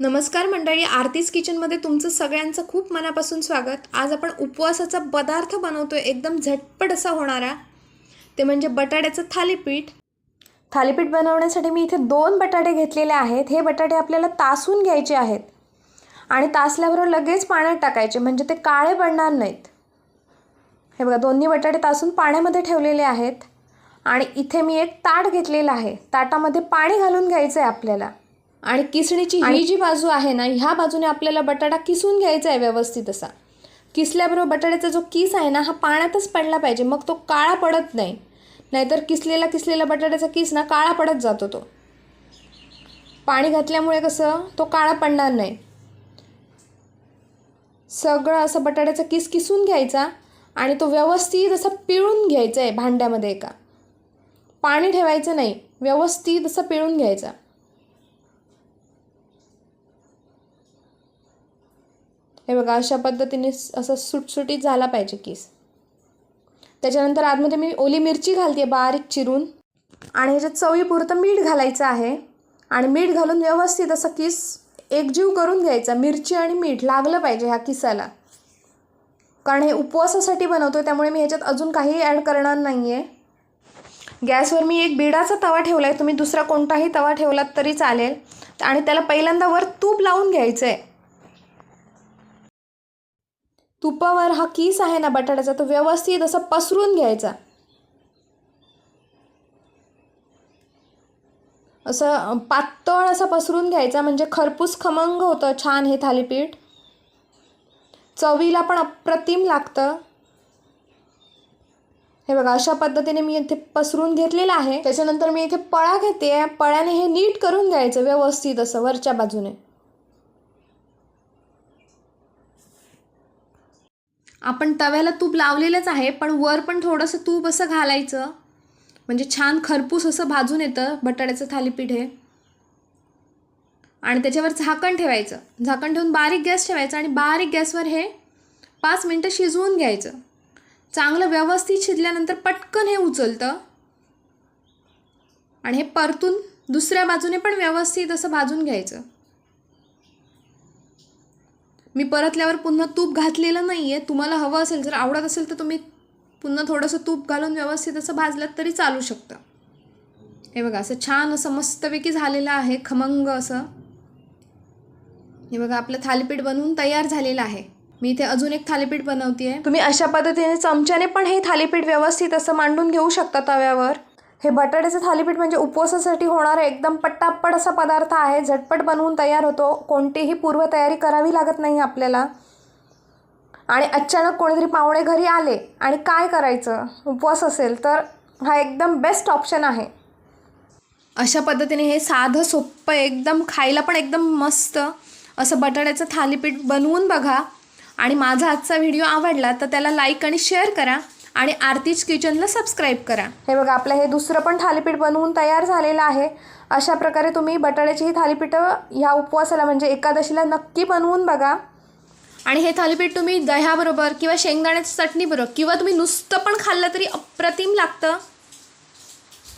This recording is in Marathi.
नमस्कार मंडळी आरतीज किचनमध्ये तुमचं सगळ्यांचं खूप मनापासून स्वागत. आज आपण उपवासाचा पदार्थ बनवतो एकदम झटपट असा होणारा. ते म्हणजे बटाट्याचं थालीपीठ. थालीपीठ बनवण्यासाठी मी इथे दोन बटाटे घेतलेले आहेत. हे बटाटे आपल्याला तासून घ्यायचे आहेत. आणि तासल्याबरोबर लगेच पाण्यात टाकायचे म्हणजे ते काळे पडणार नाहीत. हे बघा दोन्ही बटाटे तासून पाण्यामध्ये ठेवलेले आहेत. आणि इथे मी एक ताट घेतलेलं आहे. ताटामध्ये पाणी घालून घ्यायचं आहे आपल्याला. आणि किसणीची ही जी बाजू आहे ना ह्या बाजूने आपल्याला बटाटा किसून घ्यायचा आहे व्यवस्थित असा. किसल्याबरोबर बटाट्याचा जो किस आहे ना हा पाण्यातच पडला पाहिजे मग तो काळा पडत नाही. नाहीतर किसलेला किसलेला बटाट्याचा किस ना काळा पडत जातो तो. पाणी घातल्यामुळे कसं तो काळा पडणार नाही. सगळं असं बटाट्याचा किस किसून घ्यायचा आणि तो व्यवस्थित असा पिळून घ्यायचा आहे भांड्यामध्ये एका. पाणी ठेवायचं नाही व्यवस्थित असं पिळून घ्यायचा. हे बघा अशा पद्धतीने असं सुटसुटीत झाला पाहिजे केस. त्याच्यानंतर आतमध्ये मी ओली मिरची घालते बारीक चिरून. आणि ह्याच्यात चवीपुरतं मीठ घालायचं आहे. आणि मीठ घालून व्यवस्थित असं किस एकजीव करून घ्यायचा. मिरची आणि मीठ लागलं पाहिजे ह्या किसाला. कारण हे उपवासासाठी बनवतो त्यामुळे मी ह्याच्यात अजून काही ॲड करणार नाही आहे गॅसवर मी एक बिडाचा तवा ठेवला आहे तुम्ही दुसरा कोणताही तवा ठेवलात तरी चालेल. आणि त्याला पहिल्यांदा वर तूप लावून घ्यायचं आहे तुपावर हा किस आहे ना बटाट्याचा तो व्यवस्थित असा पसरून घ्यायचा. असं पातळ असा पसरून घ्यायचा म्हणजे खरपूस खमंग होतं छान हे थालीपीठ. चवीला पण अप्रतिम लागतं. हे बघा अशा पद्धतीने मी इथे पसरून घेतलेलं आहे. त्याच्यानंतर मी इथे पळा घेते. पळ्याने हे नीट करून घ्यायचं व्यवस्थित असं वरच्या बाजूने. आपण तव्याला तूप लावलेलंच आहे पण वर पण थोडंसं तूप असं घालायचं. म्हणजे छान खरपूस असं भाजून येतं बटाट्याचं थालीपीठ हे. आणि त्याच्यावर झाकण ठेवायचं. झाकण ठेवून बारीक गॅस ठेवायचा आणि बारीक गॅसवर हे पाच मिनटं शिजवून घ्यायचं. चांगलं व्यवस्थित शिजल्यानंतर पटकन हे उचलतं. आणि हे परतून दुसऱ्या बाजूने पण व्यवस्थित असं भाजून घ्यायचं. मी परतल्यावर पुन्हा तूप घातलेलं नाही आहे तुम्हाला हवं असेल जर आवडत असेल तर तुम्ही पुन्हा थोडंसं तूप घालून व्यवस्थित असं भाजलात तरी चालू शकतं. हे बघा असं छान असं मस्तपैकी झालेलं आहे खमंग असं. हे बघा आपलं थालीपीठ बनवून तयार झालेलं आहे. मी इथे अजून एक थालीपीठ बनवते आहे तुम्ही अशा पद्धतीने चमच्याने पण हे थालीपीठ व्यवस्थित असं मांडून घेऊ शकता तव्यावर. हे बटाट्याचं थालीपीठ म्हणजे उपवासासाठी होणारा एकदम पट्टापट असा पदार्थ आहे. झटपट बनवून तयार होतो. कोणतीही पूर्वतयारी करावी लागत नाही आपल्याला. आणि अचानक कोणीतरी पाहुणे घरी आले आणि काय करायचं? उपवास असेल तर हा एकदम बेस्ट ऑप्शन आहे. अशा पद्धतीने हे साधं सोपं एकदम खायला पण एकदम मस्त असं बटाट्याचं थालीपीठ बनवून बघा. आणि माझा आजचा व्हिडिओ आवडला तर त्याला लाईक आणि शेअर करा. आणि आरतीज किचनला सबस्क्राईब करा. हे बघा आपलं हे दुसरं पण थालीपीठ बनवून तयार झालेलं आहे. अशा प्रकारे तुम्ही बटाट्याची ही थालीपीठं ह्या उपवासाला म्हणजे एकादशीला नक्की बनवून बघा. आणि हे थालीपीठ तुम्ही दह्याबरोबर किंवा शेंगदाण्याच्या चटणीबरोबर किंवा तुम्ही नुसतं पण खाल्लं तरी अप्रतिम लागतं.